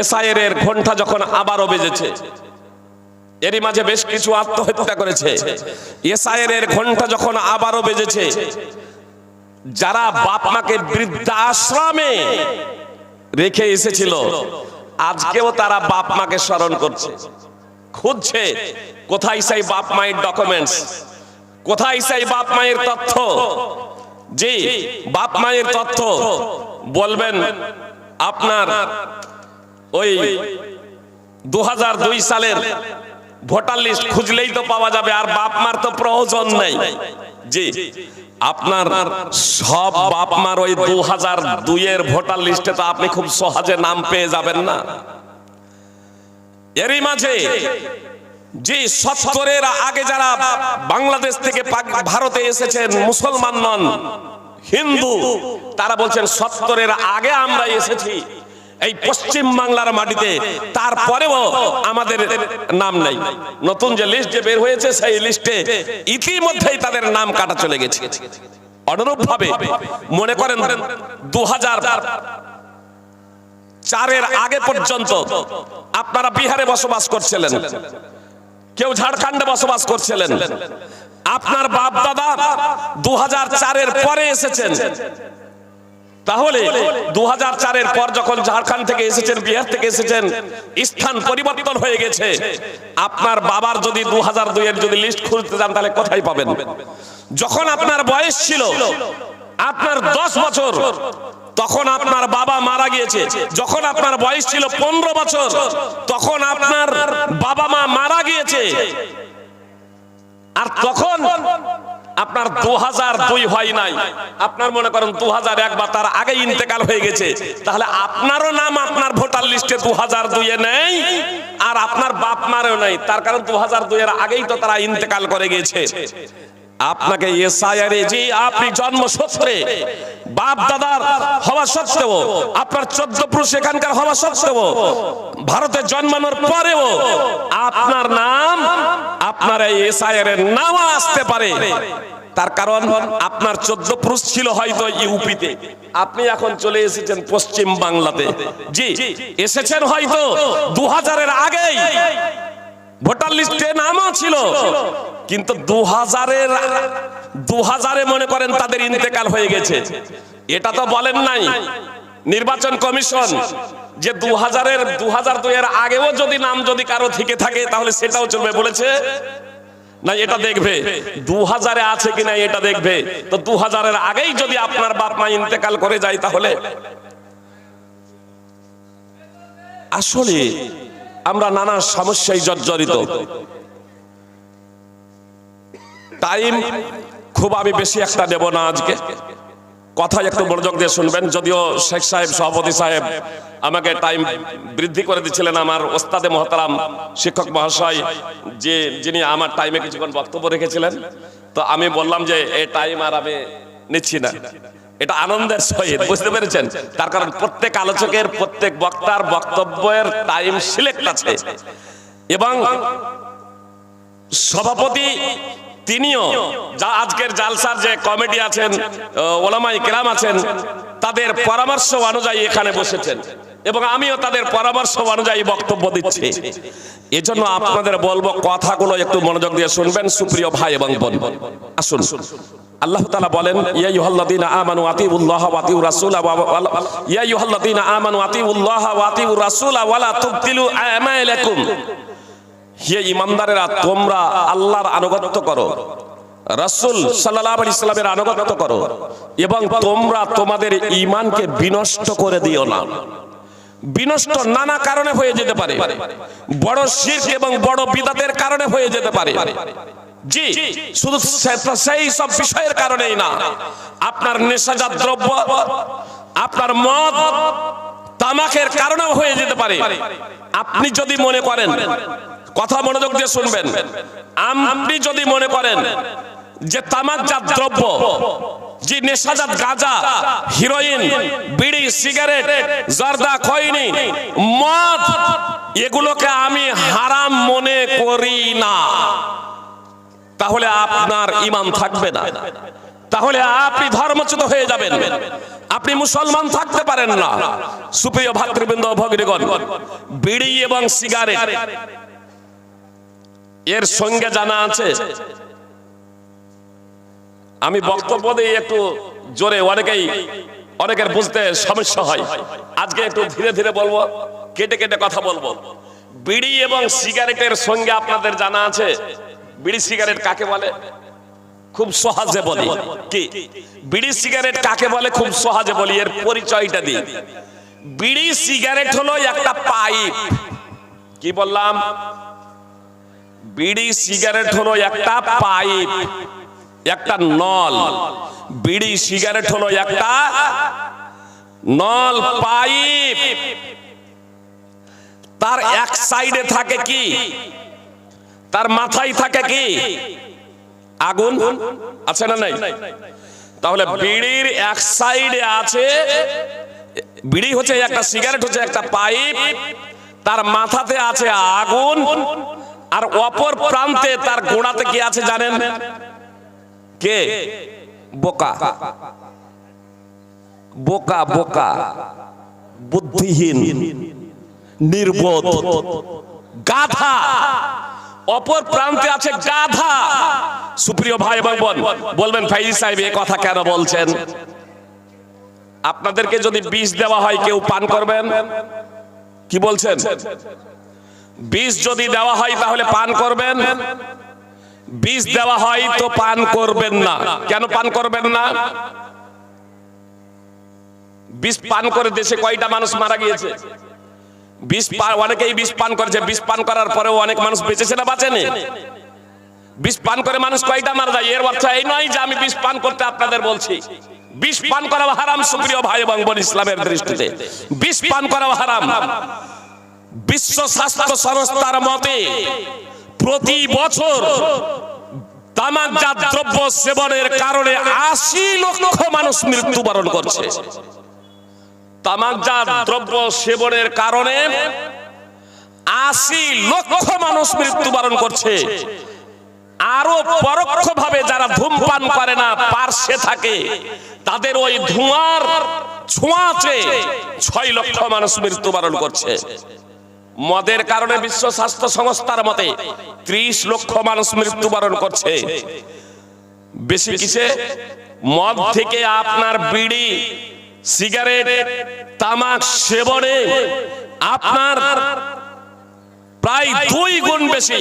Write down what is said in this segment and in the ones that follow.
এসআইয়ের ঘণ্টা যখন আবারও বেজেছে, এরই মাঝে বেশ কিছু আত্মহত্যা করেছে। এসআইয়ের এর ঘণ্টা যখন আবারও বেজেছে, যারা বাপ মাকে বৃদ্ধাশ্রমে রেখে এসেছিল, আজকেও তারা বাপ মাকে স্মরণ করছে। খুঁজছে, কোথায় সেই বাপ মায়ের ডকুমেন্টস কোথায় সেই বাপ মায়ের তথ্য? জি, বাপ মায়ের তথ্য। বলবেন, আপনার ওই দুহাজার দুই সালের ভোটার লিস্ট খুঁজলেই তো পাওয়া যাবে, আর বাপ মার তো প্রয়োজন নেই। জি, আপনার সব বাপ মার ওই দু হাজার দুইয়ের ভোটার লিস্টে তো আপনি খুব সহজে নাম পেয়ে যাবেন না। এরই মাঝে যে সত্তরের আগে যারা বাংলাদেশ থেকে ভারতে এসেছেন মুসলমান নন, হিন্দু, তারা বলছেন সত্তরের আগে আমরা এসেছি। এই পশ্চিম বাংলার মাটিতে, তারপরেও আমাদের নাম নাই। নতুন যে লিস্ট যে বের হয়েছে, সেই লিস্টে ইতিমধ্যেই তাদের নাম কাটা চলে গেছে। অনুরূপ ভাবে মনে করেন দু চারের আগে পর্যন্ত আপনারা বিহারে বসবাস করছিলেন। কেউ ঝাড়খণ্ডে বসবাস করছিলেন। আপনার বাপ দাদা দু চারের পরে এসেছেন। তাহলে দু চারের পর যখন ঝাড়খণ্ড থেকে এসেছেন, বিহার থেকে এসেছেন, স্থান পরিবর্তন হয়ে গেছে। আপনার বাবার যদি দু হাজার দুইয়ের যদি লিস্ট খুঁজতে যান তাহলে কোথায় পাবেন? যখন আপনার বয়স ছিল, আপনার দশ বছর, তখন আপনার বাবা মারা গিয়েছে। যখন আপনার বয়স ছিল পনেরো বছর, তখন আপনার বাবা মা মারা গিয়েছে। আর তখন আপনার দু হাজার দুই হয় নাই। আপনার মনে করেন দু হাজার এক বা তার আগে ইন্তেকাল হয়ে গেছে। তাহলে আপনারও নাম আপনার ভোটার লিস্টে দু হাজার দুইয়ে নেই, আর আপনার বাপ মারও নেই। তার কারণ দু হাজার দুইয়ের আগেই তো তারা ইন্তেকাল করে গেছে আপনাকে এসআইআর যে আপনি জন্ম জন্মসূত্রে বাপ দাদার হওয়া সত্ত্বেও, আপনার চোদ্দ পুরুষ এখানকার হওয়া সত্ত্বেও, ভারতে জন্মানোর পরেও আপনার নাম, আপনার এই এসআইআর নাম আসতে পারে। তার কারণ, আপনার চোদ্দ পুরুষ ছিল হয়তো ইউপিতে। আপনি এখন চলে এসেছেন পশ্চিম বাংলাতে। জি, এসেছেন হয়তো দু হাজারের আগেই। ভোটার লিস্টে নামও ছিল। কিন্তু দু হাজারের দু হাজারে মনে করেন তাদের ইন্তেকাল হয়ে গেছে। এটা তো বলেন নাই। নির্বাচন কমিশন যে দু হাজারের দু হাজার দুইয়ের আগেও যদি নাম যদি কারও থেকে থাকে, তাহলে সেটাও চলবে বলেছে। না, এটা দেখবে। দু হাজারে আছে কিনা এটা দেখবে। তো দু হাজারের আগেই যদি আপনার বাপ মা ইন্তেকাল করে যায় তাহলে? আসলে আমরা নানা সমস্যায় জর্জরিত। টাইম খুব আমি বেশি একটা দেব না আজকে। কথা একটু মনোযোগ দিয়ে শুনবেন, যদিও শেখ সাহেব, সভাপতি সাহেব আমাকে টাইম বৃদ্ধি করে দিচ্ছিলেন আমার ওস্তাদে মহতারাম শিক্ষক মহাশয়, যে যিনি আমার টাইমে কিছুক্ষণ বক্তব্য রেখেছিলেন। তো আমি বললাম যে এই টাইম আর আমি নিচ্ছি না। এটা আনন্দের সহিত বুঝতে পেরেছেন? তার কারণ প্রত্যেক আলোচকের প্রত্যেক বক্তার বক্তব্যের টাইম সিলেক্ট আছে। এবং সভাপতি তিনিও যা আজকের জালসার যে কমিটি আছেন ওলামাই কেরাম আছেন তাদের পরামর্শ অনুযায়ী এখানে বসেছেন। এবং আমিও তাদের পরামর্শ অনুযায়ী বক্তব্য দিচ্ছি। এজন্য আপনাদের বলব কথাগুলো একটু মনোযোগ দিয়ে শুনবেন সুপ্রিয় ভাই এবং বোন। আসুন। আল্লাহ তাআলা বলেন, ইয়া আইয়ুহাল্লাযীনা আমানু আতিউল্লাহ ওয়া আতিউর রাসূলা ইয়া আইয়ুহাল্লাযীনা আমানু আতিউল্লাহ ওয়া আতিউর রাসূলা ওয়া লা তুবতিলু আমালাকুম। হে ইমানদারেরা তোমরা আল্লাহর আনুগত্য করো, রাসূল সাল্লাল্লাহু আলাইহি সাল্লামের আনুগত্য করো এবং তোমরা তোমাদের ঈমানকে বিনষ্ট করে দিও না। বিনষ্ট নানা কারণে হয়ে যেতে পারে, বড় শিরক এবং বড় বিদাতের কারণে হয়ে যেতে পারে। জি, শুধু সেই সব বিষয়ের কারণেই না। আপনার নেশাজাত দ্রব্য, আপনার মদ, তামাকের কারণেও হয়ে যেতে পারে। আপনি যদি মনে করেন, কথা মনোযোগ দিয়ে শুনবেন, আপনি যদি মনে করেন যে তামাকজাত দ্রব্য, যে নেশাজাত গাঁজা, হিরোইন, বিড়ি, সিগারেট, জর্দা, খৈনি, মদ, এগুলোকে আমি হারাম মনে করি না। তাহলে আপনার ইমান থাকবে না। তাহলে আপনি ধর্মচ্যুত হয়ে যাবেন। আপনি মুসলমান থাকতে পারেন না। সুপ্রিয় ভাতৃবৃন্দ ও বিড়ি এবং সিগারেট এর সঙ্গে জানা আছে। আমি বক্তব্য দিয়ে একটু জোরে অনেকেই, অনেকের বুঝতে সমস্যা হয়। আজকে একটু ধীরে ধীরে বলব, কেটে কেটে কথা বলব। বিড়ি এবং সিগারেটের সঙ্গে আপনাদের জানা আছে বিড়ি সিগারেট কাকে বলে? খুব সহজে বলি। কি? বিড়ি সিগারেট কাকে বলে? খুব সহজে বলি, এর পরিচয়টা দিই। বিড়ি সিগারেট হলো একটা পাইপ। কি বললাম? বিড়ি সিগারেট হলো একটা পাইপ, একটা নল। বিড়ি সিগারেট হলো একটা নল পাইপ। তার এক সাইডে থাকে কি? তার মাথায় থাকে কি? আগুন? আছে না নাই? তাহলে বিড়ির এক সাইডে আছে, বিড়ি হচ্ছে একটা সিগারেট, হচ্ছে একটা পাইপ, তার মাথাতে আছে আগুন, আর অপর প্রান্তে তার গোড়াতে কি আছে জানেন? কে? বোকা। বোকা বোকা। বুদ্ধিহীন, নির্বোধ, গাধা। অপর প্রান্তে আছে গাধা। সুপ্রিয় ভাই এবং বোন, বলবেন ফাইজি সাহেব এ কথা কেন বলছেন? আপনাদেরকে যদি বিষ দেওয়া হয়, কেউ পান করবেন? কি বলছেন? বিষ যদি দেওয়া হয়, তাহলে পান করবেন? বিষ দেওয়া হয় তো পান করবেন না। কেন পান করবেন না? বিষ পান করে দেশে কয়টা মানুষ মারা গিয়েছে? বিষ পান অনেকেই বিষ পান করেছে। বিষ পান করার পরেও অনেক মানুষ বেঁচেছে না বাঁচেনি? বিষ পান করে মানুষ কয়টা মারা যায়? এর অর্থ এই নয় যে আমি বিষ পান করতে আপনাদের বলছি। বিষ পান করা হারাম, সুপ্রিয় ভাই এবং বোন ইসলামের দৃষ্টিতে। বিষ পান করা হারাম। বিশ্ব স্বাস্থ্য সংস্থার মতে প্রতি বছর তামাকজাত দ্রব্য সেবনের কারণে আশি লক্ষ মানুষ মৃত্যুবরণ করছে। তামাকজাত দ্রব্য সেবনের কারণে আশি লক্ষ মানুষ মৃত্যুবরণ করছে। আরও পরোক্ষভাবে যারা ধূমপান করে না, পার্শ্বে থাকে, তাদের ওই ধোঁয়ার ছোঁয়াচে ছয় লক্ষ মানুষ মৃত্যুবরণ করছে। মদের কারণে বিশ্ব স্বাস্থ্য সংস্থার মতে ত্রিশ লক্ষ মানুষ মৃত্যুবরণ করছে। বেশি কিসে? মদ থেকে আপনার বিড়ি সিগারেট, তামাক সেবনে আপনার প্রায় দুই গুণ বেশি।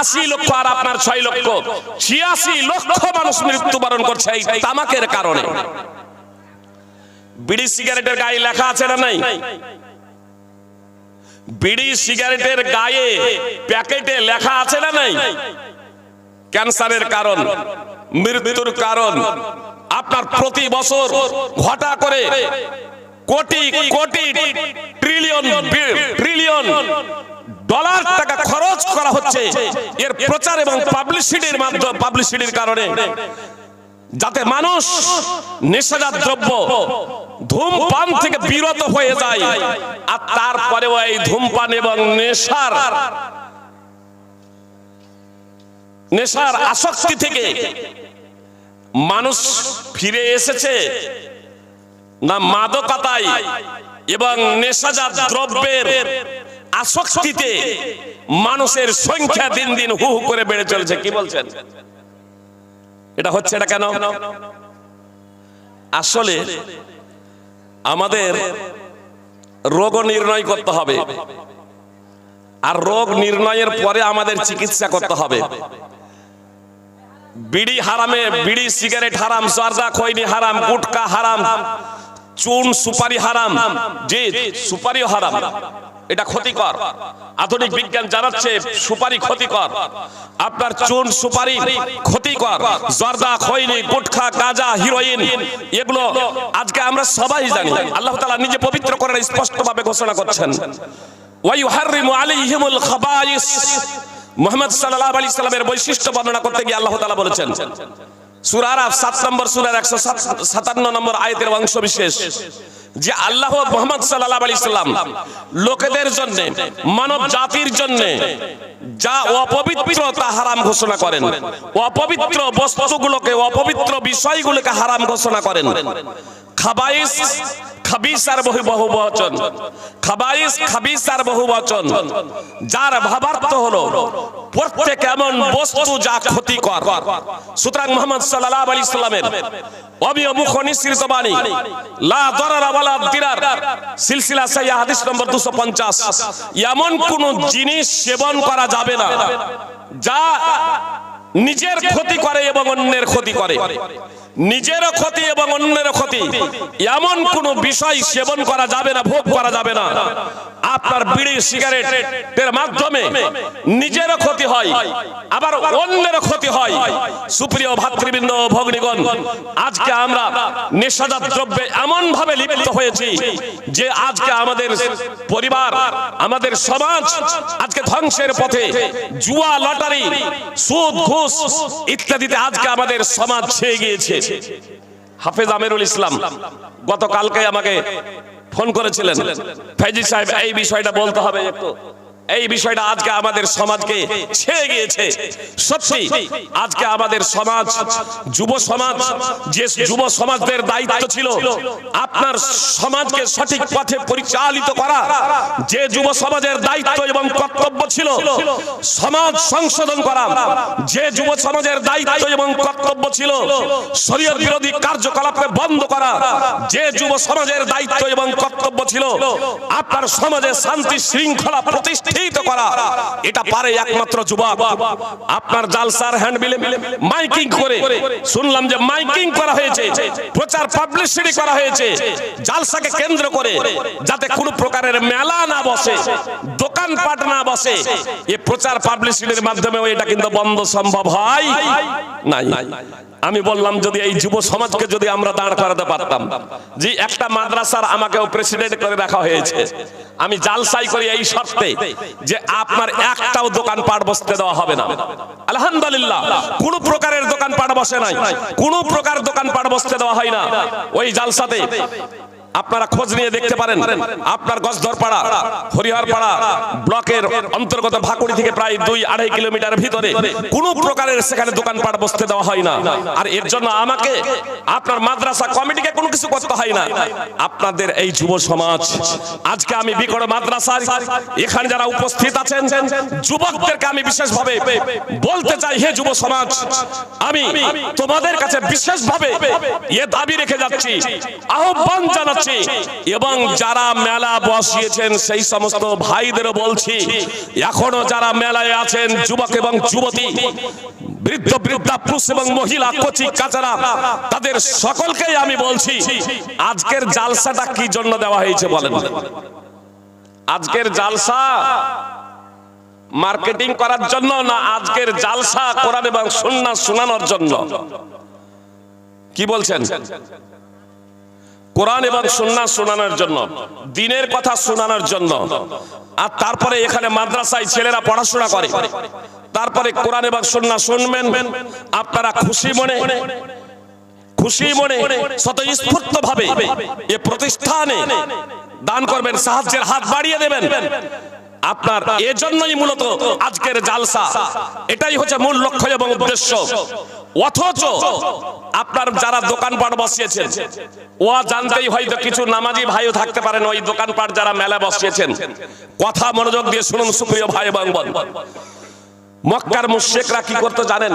আশি লক্ষ আর আপনার ছয় লক্ষ। ছিয়াশি লক্ষ মানুষ মৃত্যুবরণ করছে এই তামাকের কারণে। বিড়ি সিগারেটের গায়ে লেখা আছে না নাই? বিড়ি সিগারেটের গায়ে প্যাকেটে লেখা আছে না নাই? ক্যান্সারের কারণ, মৃত্যুর কারণ। আপনার প্রতি বছর ঘটা করে crore crore trillion trillion dollar টাকা খরচ করা হচ্ছে। এর প্রচার এবং পাবলিসিটির মাধ্যমে, পাবলিসিটির কারণে। যাতে মানুষ নেশাজাত দ্রব্য ধূমপান থেকে বিরত হয়ে যায়, আর তারপরেও এই ধূমপান এবং নেশার নেশার আসক্তি থেকে মানুষ ফিরে এসেছে না মাদকতায় এবং নেশাজাত দ্রব্যের আসক্তিতে মানুষের সংখ্যা দিন দিন হু হু করে বেড়ে চলেছে। কি বলছেন? এটা হচ্ছে এটা কেন? আসলে আমাদের রোগ নির্ণয় করতে হবে। আর রোগ নির্ণয়ের পরে আমাদের চিকিৎসা করতে হবে। বিড়ি হারামে, বিড়ি সিগারেট হারাম, জর্দা খৈনি হারাম, গুটকা হারাম, চুন সুপারি হারাম জি সুপারিও হারাম, এটা ক্ষতিকর। আধুনিক বিজ্ঞান জানাচ্ছে সুপারি ক্ষতিকর, আপনার চুন সুপারি ক্ষতিকর, জর্দা খৈনি গুটখা, গাঁজা, হিরোইন, এগুলো আজকে আমরা সবাই জানি, আল্লাহ তাআলা নিজে পবিত্র করার স্পষ্ট ভাবে ঘোষণা করছেন। ওয়াইহারিমু আলাইহিমুল খাবাইস মুহাম্মদ সাল্লাল্লাহু আলাইহি সাল্লামের বৈশিষ্ট্য বর্ণনা করতে গিয়ে আল্লাহ তালা বলেছেন সুরার সাত নম্বর, সুরার একশো সাতান্ন নম্বর আয়তের অংশ বিশেষ যে আল্লাহ মোহাম্মদ সাল্লাহ আলি সাল্লাম লোকেদের জন্য, মানব জাতির জন্য যা অপবিত্র তা হারাম ঘোষণা করেন, অপবিত্র বস্তুগুলোকে, অপবিত্র বিষয়গুলোকে হারাম ঘোষণা করেন খাবাইস খাবিসার বহু বহু বচন। খাবাইস খাবিসার বহু বচন। যার ভাবার্থ হলো, প্রত্যেক এমন বস্তু যা ক্ষতিকর। সুতরাং মোহাম্মদ সাল্লাল্লাহু আলাইহি সাল্লামের অবিয় মুখ নিঃসৃত বাণী, লা দরারা ওয়ালা দিরার, সিলসিলা সাইয়া হাদিস নম্বর 250 এমন কোন জিনিস সেবন করা যাবে না, যা নিজের ক্ষতি করে এবং অন্যের ক্ষতি করে। নিজেরও ক্ষতি এবং অন্যের ক্ষতি। এমন কোন বিষয় সেবন করা যাবে না, ভোগ করা যাবে না। আপনার বিড়ি সিগারেটের মাধ্যমে নিজেরও ক্ষতি হয় আবার অন্যের ক্ষতি হয়। সুপ্রিয় ভাতৃবৃন্দ ভগ্নীগণ আজকে আমরা নেশাজাত দ্রব্যে এমন ভাবে লিপ্ত হয়েছি যে আজকে আমাদের পরিবার আমাদের সমাজ আজকে ধ্বংসের পথে জুয়া লটারি সুদ ঘুষ ইত্যাদিতে আজকে আমাদের সমাজ ছেয়ে গিয়েছে। হাফেজ আমিরুল ইসলাম গতকালকে আমাকে ফোন করেছিলেন। ফেজি সাহেব এই বিষয়টা বলতে হবে একটু। এই বিষয়টা আজকে আমাদের সমাজকে ছেয়ে গিয়েছে। সত্যি, আজকে আমাদের সমাজ, যুব সমাজ, যে যুব সমাজদের দায়িত্ব ছিল, আপনার সমাজকে সঠিক পথে পরিচালিত করা, যে যুব সমাজের দায়িত্ব এবং কর্তব্য ছিল, সমাজ সংশোধন করা, যে যুব সমাজের দায়িত্ব এবং কর্তব্য ছিল, শরীয়ত বিরোধী কার্যকলাপকে বন্ধ করা, যে যুব সমাজের দায়িত্ব এবং কর্তব্য ছিল, আপনার সমাজে শান্তি শৃঙ্খলা প্রতিষ্ঠিত করা, এটা পারে একমাত্র যুবক। আপনার জালসার হ্যান্ডবিলে মাইকিং করে শুনলাম যে মাইকিং করা হয়েছে, প্রচার পাবলিসিটি করা হয়েছে, জালসাকে কেন্দ্র করে যাতে কোনো প্রকারের মেলা না বসে দোকানপাট না বসে, এ প্রচার পাবলিসিটির মাধ্যমে এটা কিন্তু বন্ধ সম্ভব হয়। নাই। আমি বললাম, যদি এই যুব সমাজকে যদি আমরা দাঁড় করাতে পারতাম, যে একটা মাদ্রাসার আমাকেও প্রেসিডেন্ট করে রাখা হয়েছে, আমি জালসাই করি এই শর্তে যে আপনার একটাও দোকান পাট বসতে দেওয়া হবে না। আলহামদুলিল্লাহ, কোন প্রকারের দোকান পাট বসে নাই। কোন প্রকার দোকান পাট বসতে দেওয়া হয় না। ওই জালসাতে আপনারা খোঁজ নিয়ে দেখতে পারেন। আপনার গজধর পাড়া হরিহর পাড়া ব্লকের অন্তর্গত ভাকুড়ি থেকে প্রায় দুই আড়াই কিলোমিটার ভিতরে কোন প্রকারের সেখানে দোকানপাট বসতে দেওয়া হয় না। আর এর জন্য আমাকে, আপনার মাদ্রাসা কমিটিকে কোনো কিছু করতে হয় না। আপনাদের এই যুব সমাজ, আজকে আমি বিকট মাদ্রাসার, এখানে যারা উপস্থিত আছেন, যুবকদেরকে আমি বিশেষভাবে বলতে চাই, হে যুব সমাজ, আমি তোমাদের কাছে বিশেষভাবে এ দাবি রেখে যাচ্ছি। আহ্বান জানাচ্ছি এবং যারা মেলা বসিয়েছেন সেই সমস্ত ভাইদেরও বলছি, এখনও যারা মেলায় আছেন যুবক এবং যুবতী, বৃদ্ধ, বৃদ্ধা, পুরুষ এবং মহিলা, কচি, কাচারা, তাদের সকলকেই আমি বলছি, আজকের জালসাটা কি জন্য দেওয়া হয়েছে বলেন? আজকের জালসা মার্কেটিং করার জন্য না আজকের জালসা কোরআন এবং সুন্নাহ শোনানোর জন্য? কি বলছেন? কোরআন এবং সুন্না শোনানোর জন্য, দিনের কথা শোনানোর জন্য। আর তারপরে এখানে মাদ্রাসায় ছেলেরা পড়াশোনা করে। তারপরে কোরআন এবং সুন্না শুনবেন। আপনারা খুশি মনে খুশি মনে স্বতঃস্ফূর্ত ভাবে এ প্রতিষ্ঠানে দান করবেন, সাহায্যের হাত বাড়িয়ে দেবেন। আপনার এজন্যই মূলত আজকের জালসা। এটাই হচ্ছে মূল লক্ষ্য এবং উদ্দেশ্য। অথচ আপনার যারা দোকানপাট বসিয়েছেন ও জানতেই হয়তো কিছু নামাজি ভাইও থাকতে পারেন ওই দোকানপাট যারা মেলা বসিয়েছেন। কথা মনোযোগ দিয়ে শুনুন সুপ্রিয় ভাই এবং মক্কার মুশেকরা কি করতে জানেন?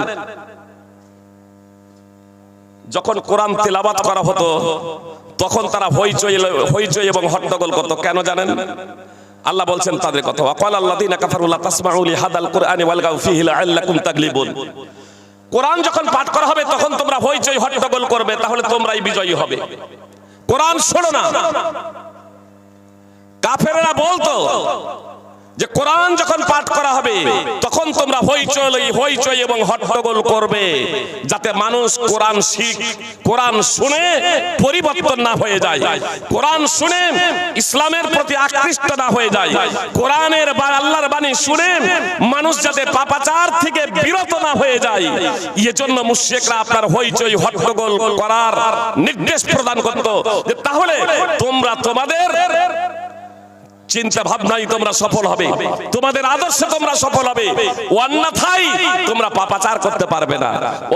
যখন কোরআন তেলাবাত করা হতো, তখন তারা হইচই হইচই এবং হট্টগোল করতো। কেন জানেন? আল্লাহ বলছেন তাদের কথা, ওয়াকাল আল্লাযিনা কাফারু লা তাসমাউ লিহাদাল কুরআনি ওয়ালগাউ ফীহি লাআল্লাকুম তাগলিবুন। কোরআন যখন পাঠ করা হবে, তখন তোমরা হইচই হট্টগোল করবে, তাহলে তোমরাই বিজয়ী হবে। কোরআন শোনো না। কাফেররা বলতো যে কোরআন যখন পাঠ করা হবে, তখন তোমরা হইচই হইচই এবং হট্টগোল করবে, যাতে মানুষ কোরআন শিখ, কোরআন শুনে পরিবর্তন না হয়ে যায়। কোরআন শুনে ইসলামের প্রতি আকৃষ্ট না হয়ে যায়। কোরআনের বা আল্লাহর বাণী শুনে মানুষ যাতে পাপাচার থেকে বিরত না হয়ে যায়। এজন্য মুশরিকরা আপনার হইচই, হট্টগোল করার নির্দেশ প্রদান করত। তাহলে তোমরা তোমাদের চিন্তা ভাবনাই তোমরা সফল হবে। তোমাদের আদর্শ তোমরা সফল হবে। অন্যথায় তোমরা পাপাচার করতে পারবে না।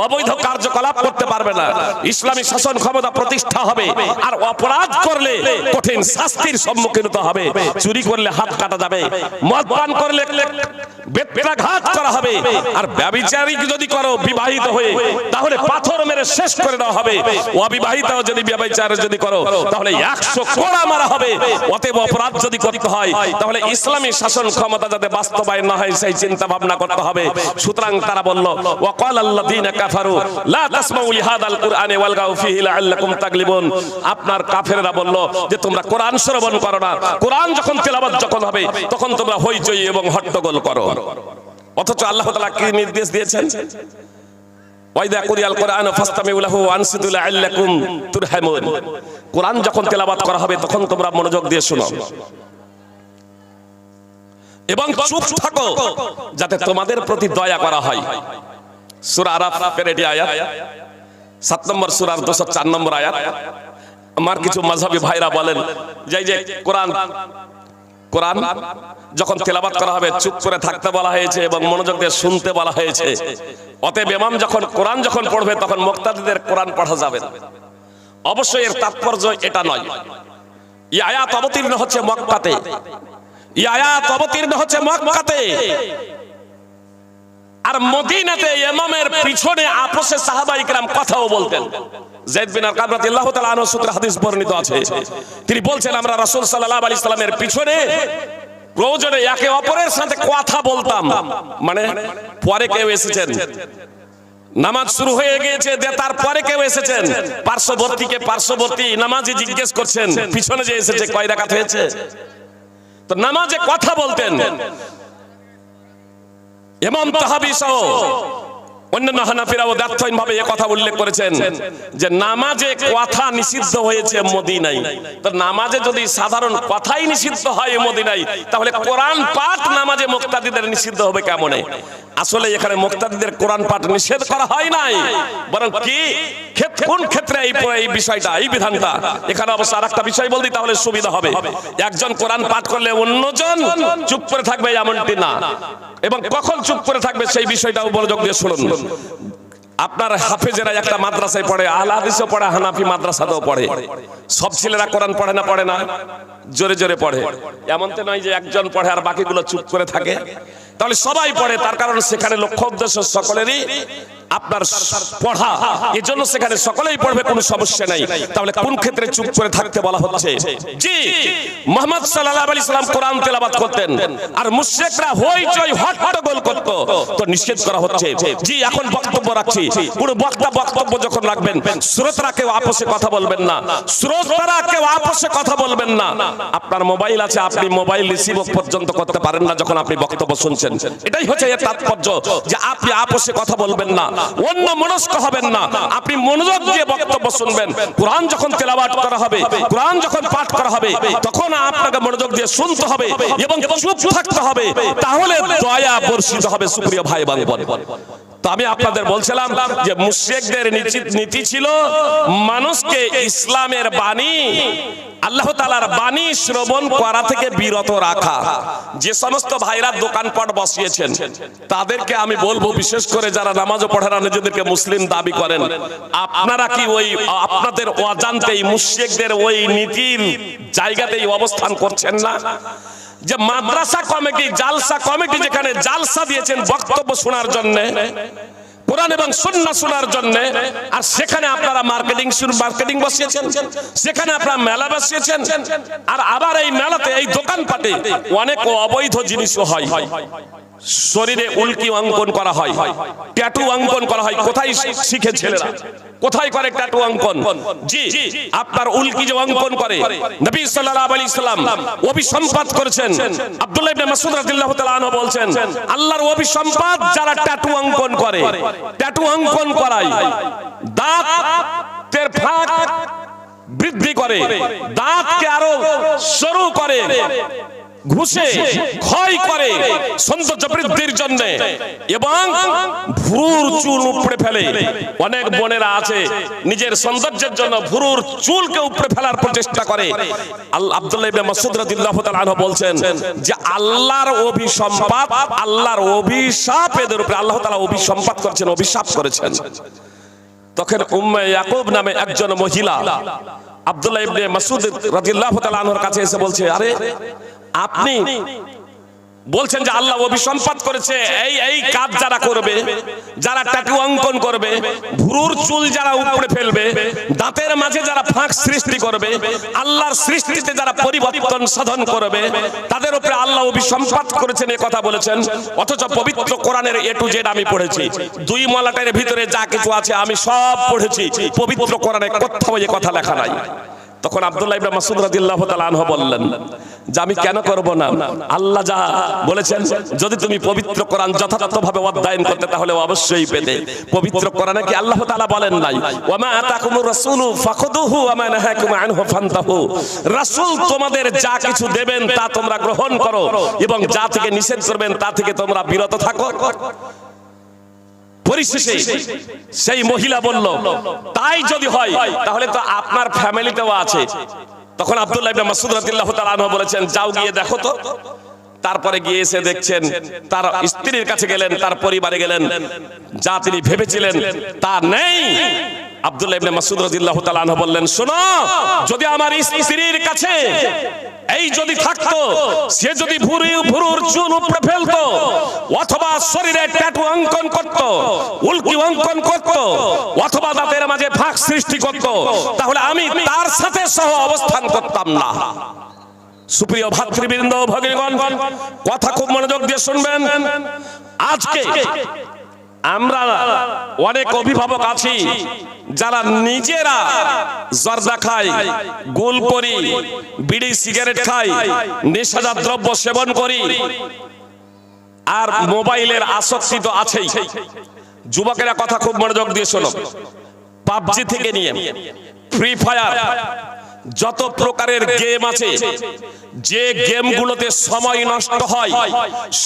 অবৈধ কার্যকলাপ করতে পারবে না। ইসলামী শাসন ক্ষমতা প্রতিষ্ঠা হবে। আর অপরাধ করলে কঠিন শাস্তির সম্মুখীন হতে হবে। চুরি করলে হাত কাটা যাবে। মদ পান করলে বেত্রাঘাত করা হবে। আর ব্যবিচারিক যদি করো বিবাহিত হয়ে, তাহলে পাথর মেরে শেষ করে দেওয়া হবে। অবিবাহিত যদি ব্যবচার যদি করো, তাহলে একশো কোড়া মারা হবে। অতএব অপরাধ যদি করতে হয়, তাহলে ইসলামী শাসন ক্ষমতা যাতে বাস্তবায়ন না হয়, সেই চিন্তা ভাবনা করতে হবে। সুতরাং তারা বলল, ওয়াকাল আল্লাযীনা কাফারু, লা তাসমাউ লিহাদাল কুরআনি ওয়ালগাউ ফীহি লাআল্লাকুম তাগলিবুন। আপনার কাফেররা বলল যে, তোমরা কোরআন শ্রবণ করো না। কোরআন যখন তেলাওয়াত যখন হবে, তখন তোমরা হইচই এবং হট্টগোল করো। অথচ আল্লাহ তাআলা কি নির্দেশ দিয়েছেন? কোরআন যখন করা হবে, তখন তোমরা মনোযোগ দিয়ে এবং চুপ থাকো, যাতে তোমাদের প্রতি দয়া করা হয়। সূরা আরাফের এটি আয়াত। সাত নম্বর নম্বর আয়াত। আমার কিছু মাযহাবী ভাইরা বলেন যে কোরআন কোরআন যখন তেলাবাত করা হবে, চুপ করে থাকতে বলা হয়েছে এবং মনোযোগ দিয়ে শুনতে বলা হয়েছে। অতএব এমাম যখন কোরআন যখন পড়বে, তখন মোক্তাদিদের কোরআন পড়া যাবে। অবশ্যই এর তাৎপর্য এটা নয়। আয়াত অবতীর্ণ হচ্ছে মক্কাতে। ই অবতীর্ণ হচ্ছে মক্কাতে। আর মদিনাতে ইমামের পিছনে আপোষে সাহাবা ইকরাম কথাও বলতেন। যায়েদ বিন আরকাম রাদিয়াল্লাহু তাআলা আনহু সূত্রে হাদিস বর্ণিত আছে। তিনি বলছেন, আমরা রাসূল সাল্লাল্লাহু আলাইহি সাল্লামের পিছনে প্রয়োজনে একে অপরের সাথে কথা বলতাম। মানে পরে কেউ এসেছেন। নামাজ শুরু হয়ে গিয়েছে যে তারপরে কেউ এসেছেন। পার্শ্ববর্তীকে পার্শ্ববর্তী নামাজে জিজ্ঞেস করছেন, পিছনে যে এসেছে, কয় রাকাত হয়েছে? তো নামাজে কথা বলতেন। ইমাম তাহাবি সহ অন্যান্য হানাফিরাও দার্থহীন ভাবে এ কথা উল্লেখ করেছেন যে নামাজে কথা নিষিদ্ধ হয়েছে মদিনায়। তো নামাজে যদি সাধারণ কথাই নিষিদ্ধ হয় মদিনায়, তাহলে কোরআন পাঠ নামাজে মুক্তাদিদের নিষিদ্ধ হবে কেমনে? আসলে এখানে মুক্তাদিদের কোরআন পাঠ নিষেধ করা হয় নাই। বরং কি? কোন ক্ষেত্রে এই এই বিষয়টা, এই বিধানটা? এখানে অবশ্য আর একটা বিষয় বলতে তাহলে সুবিধা হবে। একজন কোরআন পাঠ করলে অন্যজন চুপ করে থাকবে এমনটি না। এবং কখন চুপ করে থাকবে সেই বিষয়টাও মনোযোগ দিয়ে শুনুন। আপনার হাফেজেরা একটা মাদ্রাসায় পড়ে আল পড়ে, হানাফি মাদ্রাসাতেও পড়ে। সব ছেলেরা কোরআন পড়ে না পড়ে না? জোরে জোরে পড়ে। এমন তো নয় যে একজন পড়ে আর বাকিগুলো চুপ করে থাকে। তাহলে সবাই পড়ে, তার কারণ সেখানে লক্ষ্য উদ্দেশ্য সকলেরই আপনার পড়া, এজন্য সেখানে সকলেই পড়বে, কোনো সমস্যা নাই। তাহলে কোন ক্ষেত্রে চুপ করে থাকতে বলা হচ্ছে? জি, মোহাম্মদ সাল্লাল্লাহু আলাইহি সাল্লাম কোরআন তেলাওয়াত করতেন, আর মুশরিকরা হইচই, হট্টগোল করত। তো নিষেধ করা হচ্ছে। জি, এখন বক্তব্য রাখছি। পুরো বক্তা বক্তব্য যখন রাখবেন, শ্রোতারা কেউ আপোষে কথা বলবেন না। শ্রোতারা কেউ আপোষে কথা বলবেন না। আপনার মোবাইল আছে, আপনি মোবাইল রিসিভ পর্যন্ত করতে পারেন না যখন আপনি বক্তব্য শুনছেন। এটাই হচ্ছে এর তাৎপর্য, যে আপনি আপোষে কথা বলবেন না। অন্য মনস্ক হবেন না। আপনি মনোযোগ দিয়ে বক্তব্য শুনবেন। কোরআন যখন তেলাওয়াত করা হবে, কোরআন যখন পাঠ করা হবে, তখন আপনাকে মনোযোগ দিয়ে শুনতে হবে এবং চুপ থাকতে হবে। তাহলে দয়া বর্ষিত হবে, সুপ্রিয় ভাই বোন। তো আমি আপনাদের বলছিলাম যে মুশরিকদের নীতি- ছিল মানুষকে ইসলামের বাণী, আল্লাহ তালার বাণী শ্রবণ করা থেকে বিরত রাখা। যে সমস্ত ভাইরা দোকানপাট বসিয়েছেন, তাদেরকে আমি বলব বিশেষ করে যারা নামাজও পড়ে না, নিজেদেরকে মুসলিম দাবি করেন। আপনারা কি ওই, আপনাদের অজান্তেই মুশরিকদের ওই নীতির জায়গাতেই অবস্থান করছেন না? যে মাদ্রাসা কমিটি, জালসা কমিটি যেখানে জালসা দিয়েছেন বক্তব্য শোনার জন্য, কোরআন এবং সুন্নাহ শোনার জন্য, আর সেখানে আপনারা মার্কেটিং মার্কেটিং বসিয়েছেন, সেখানে আপনারা মেলা বসিয়েছেন, আর আবার এই মেলাতে, এই দোকানপাটে অনেক অবৈধ জিনিসও হয়। শরীরে উল্কি অঙ্কন করা হয়, ট্যাটু অঙ্কন করা হয়। কোথায় শিখে ছেলেরা? কোথায় করে ট্যাটু অঙ্কন? জি, আপনার উল্কি যে অঙ্কন করে, নবী সাল্লাল্লাহু আলাইহি সাল্লাম অভিসম্পাত করেছেন। আব্দুল্লাহ ইবনে মাসউদ রাদিয়াল্লাহু তাআলা আনহু বলছেন, আল্লাহর অভিসম্পাত যারা ট্যাটু অঙ্কন করে, ট্যাটু অঙ্কন করায় দাঁত তের ফাঁক বৃদ্ধি করে, দাঁতকে আরও সরু করে ঘুষে ক্ষয় করে সৌন্দর্য বৃদ্ধির জন্য। এবং ভুরুর চুল উপড়ে ফেলে। অনেক বোনেরা আছে নিজের সৌন্দর্যের জন্য ভুরুর চুলকে উপড়ে ফেলার প্রচেষ্টা করে। আল্লাহ আব্দুল্লাহ ইবনে মাসউদ রাদিয়াল্লাহু তাআলা আনহু বলছেন যে আল্লাহর অভিসম্পাত আল্লাহর অভিশাপ এদের উপরে আল্লাহ তাআলা অভিসম্পাত করেছেন অভিশাপ করেছেন। তখন উম্মে ইয়াকুব নামে একজন মহিলা আব্দুল্লাহ ইবনে মাসউদ রাদিয়াল্লাহু তাআলা আনহুর কাছে এসে বলছে আরে আপনি বলছেন যে আল্লাহ অভিসম্পাত করেছে। এই এই কাজ যারা করবে, যারা ট্যাটু অঙ্কন করবে, ভুরুর চুল যারা উপড়ে ফেলবে, দাঁতের মাঝে যারা ফাঁক সৃষ্টি করবে, আল্লাহর সৃষ্টিতে যারা পরিবর্তন সাধন করবে, তাদের উপরে আল্লাহ অভিসম্পাত করেছেন, এ কথা বলেছেন। অথচ পবিত্র কোরআনের এ টু জেড আমি পড়েছি। দুই মলাটের ভিতরে যা কিছু আছে আমি সব পড়েছি। পবিত্র কোরআনে কোথাও এ কথা লেখা নাই। তখন আব্দুল্লাহ ইবনে মাসউদ রাদিয়াল্লাহু তাআলা আনহু বললেন, যে আমি কেন করব না? আল্লাহ যা বলেছেন, যদি তুমি পবিত্র কোরআন যথাযথভাবে অধ্যয়ন করতে, তাহলে অবশ্যই পেতে। পবিত্র কোরআনে কি আল্লাহ তাআলা বলেন নাই? ওয়ামা আতাকুমুর রাসূলু ফাখুদুহু ওয়ামা নাহাকুম আনহু ফান্তাহু। রাসূল তোমাদের যা কিছু দেবেন, তা তোমরা গ্রহণ করো এবং যা থেকে নিষেধ করবেন, তা থেকে তোমরা বিরত থাকো। পরিশেষে সেই মহিলা বলল তাই যদি হয় তাহলে তো আপনার ফ্যামিলিতেও আছে। তখন আব্দুল্লাহ ইবনে মাসউদ রাদিয়াল্লাহু তাআলা বলেছেন যাও গিয়ে দেখো তো। তারপরে গিয়ে এসে দেখছেন তার স্ত্রীর কাছে গেলেন, তার পরিবারে গেলেন। যা তিনি ভেবেছিলেন তা নেই। আব্দুল্লাহ ইবনে মাসউদ রাদিয়াল্লাহু তাআলা আনহু বললেন, শোনো, যদি আমার স্ত্রীর কাছে এই যদি থাকতো, সে যদি ভুরি, ভুরুর চুল উপড়ে ফেলতো, অথবা শরীরে ট্যাটু অঙ্কন করত, উল্কি অঙ্কন করত, অথবা দাঁতের মাঝে ফাঁক সৃষ্টি করত, তাহলে আমি তার সাথে সহ অবস্থান করতাম না। সুপ্রিয় ভাতৃবৃন্দ, ভগিনীগণ, কথা খুব মনোযোগ দিয়ে শুনবেন। আজকে আমরা অনেক অভিভাবক আছি, যারা নিজেরা জর্দা খাই, গোল করি, বিড়ি, সিগারেট খাই, নেশাজাত দ্রব্য সেবন করি, আর মোবাইলের আসক্তি তো আছেই। যুবকেরা কথা খুব মনোযোগ দিয়ে শোনো। পাবজি থেকে নিয়ে ফ্রি ফায়ার যত প্রকারের গেম আছে, যে গেমগুলোতে সময় নষ্ট হয়,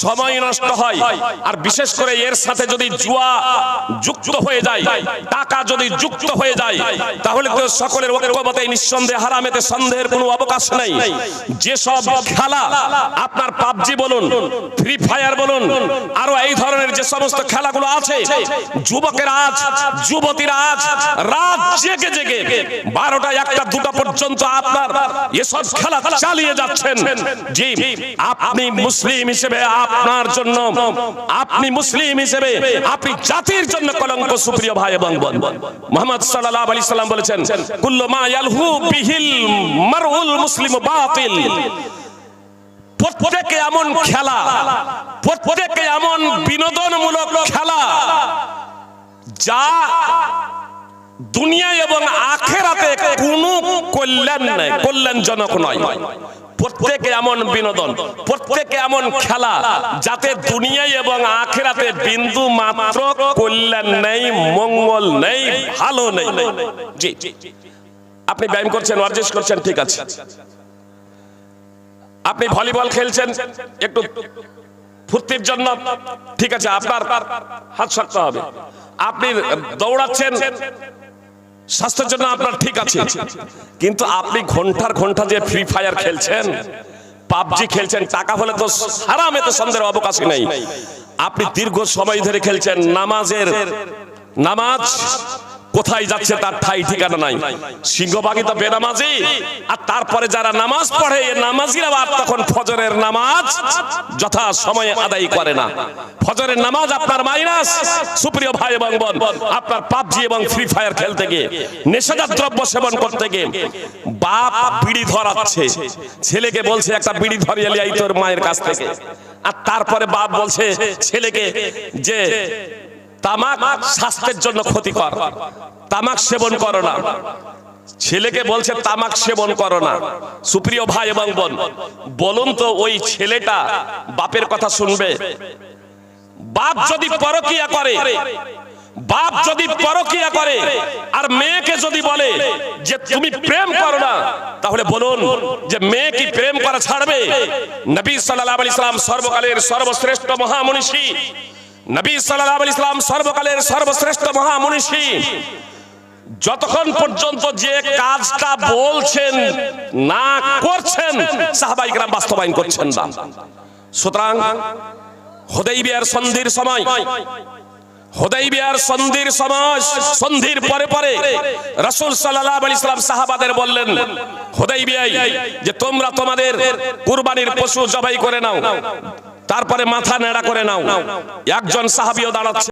সময় নষ্ট হয়, আর বিশেষ করে এর সাথে যদি জুয়া যুক্ত হয়ে যায়, টাকা যদি যুক্ত হয়ে যায়, তাহলে তো সকলের ঐক্যমতে নিঃসন্দেহে হারামেতে সন্দেহের কোনো অবকাশ নেই। যেসব খেলা আপনার পাবজি বলুন ফ্রি ফায়ার বলুন, আরও এই ধরনের যে সমস্ত খেলাগুলো আছে, যুবকেরা আজ, যুবতীরা আজ রাত জেগে জেগে বারোটা একটা দুটা পর্যন্ত আপনার এসব খেলা চালিয়ে যাচ্ছেন। জি, আপনি মুসলিম হিসেবে আপনার জন্য, আপনি মুসলিম হিসেবে আপনি জাতির জন্য কলঙ্ক সুপ্রিয় ভাই এবং বোন। মোহাম্মদ সাল্লাল্লাহু আলাইহি সাল্লাম বলেছেন, কুল্লু ইয়ালহু বিহিল মারউল মুসলিমু বাতিল। প্রত্যেকে এমন খেলা, প্রত্যেকে এমন বিনোদনমূলক খেলা, যা দুনিয়া এবং আখেরাতে কোনো কল্যাণ নাই, কল্যাণজনক নয়। প্রত্যেকে এমন বিনোদন, প্রত্যেকে এমন খেলা যাতে দুনিয়ায় এবং আখেরাতে বিন্দু মাত্র কল্যাণ নেই, মঙ্গল নেই, ভালো নেই। জি আপনি ব্যায়াম করছেন, ওয়ার্জিশ করছেন, ঠিক আছে। আপনি ভলিবল খেলছেন, একটু ফুর্তির জন্য, ঠিক আছে, আপনার হাত শক্ত হবে। আপনি দৌড়াচ্ছেন স্বাস্থ্যের জন্য আপনার ঠিক আছে। কিন্তু আপনি ঘণ্টার ঘণ্টা যে ফ্রি ফায়ার খেলছেন পাবজি খেলছেন টাকা হলে তো হারামে তো সন্দেহের অবকাশই নেই। আপনি দীর্ঘ সময় ধরে খেলছেন নামাজের নামাজ কোথায় যাচ্ছে তার ঠাই ঠিকানা নাই। সিংহবাগী তো বেনামাজি, আর তারপরে যারা নামাজ পড়ে নামাজিরা আবার তখন ফজরের নামাজ যথা সময়ে আদায় করে না। ফজরের নামাজ আপনার মাইনাস, সুপ্রিয় ভাই এবং বোন, আপনার পাবজি এবং ফ্রি ফায়ার খেলতে গিয়ে, নেশাজাত দ্রব্য সেবন করতে গিয়ে, বাপ বিড়ি ধরাচ্ছে। ছেলেকে বলছে, একটা বিড়ি ধরিয়ে লিয়াই তোর মায়ের কাছ থেকে। আর তারপরে বাপ বলছে, ছেলেকে যে তামাক স্বাস্থ্যের জন্য ক্ষতিকর। তামাক সেবন করো না। ছেলেকে বলছে, তামাক সেবন করো না। সুপ্রিয় ভাই এবং বোন, বলুন তো ওই ছেলেটা বাপের কথা শুনবে? বাপ যদি পরকিয়া করে, বাপ যদি পরকিয়া করে, আর মেয়েকে যদি বলে যে তুমি প্রেম করো না, তাহলে বলুন যে মেয়ে কি প্রেম করা ছাড়বে? নবী সাল্লাল্লাহু আলাইহি সাল্লাম সর্বকালের সর্বশ্রেষ্ঠ মহামনীষী নবী সাল্লাল্লাহু আলাইহি সাল্লাম সর্বকালের সর্বশ্রেষ্ঠ মহামনীষী। যতক্ষণ পর্যন্ত যে কাজটা বলছেন, না করছেন, সাহাবাই গ্রাম বাস্তবায়ন করছেন না। সুতরাং হুদাইবিয়ার সন্ধির সময়, হুদাইবিয়ার সন্ধির সময়, সন্ধির পরে পরে রাসূল সাল্লাল্লাহু আলাইহি সাল্লাম সাহাবাদের বললেন হুদাইবিয়ায় যে তোমরা তোমাদের কুরবানির পশু জবাই করে নাও। তারপরে মাথা নেড়া করে নাও। একজন সাহাবিও দাঁড়াচ্ছে।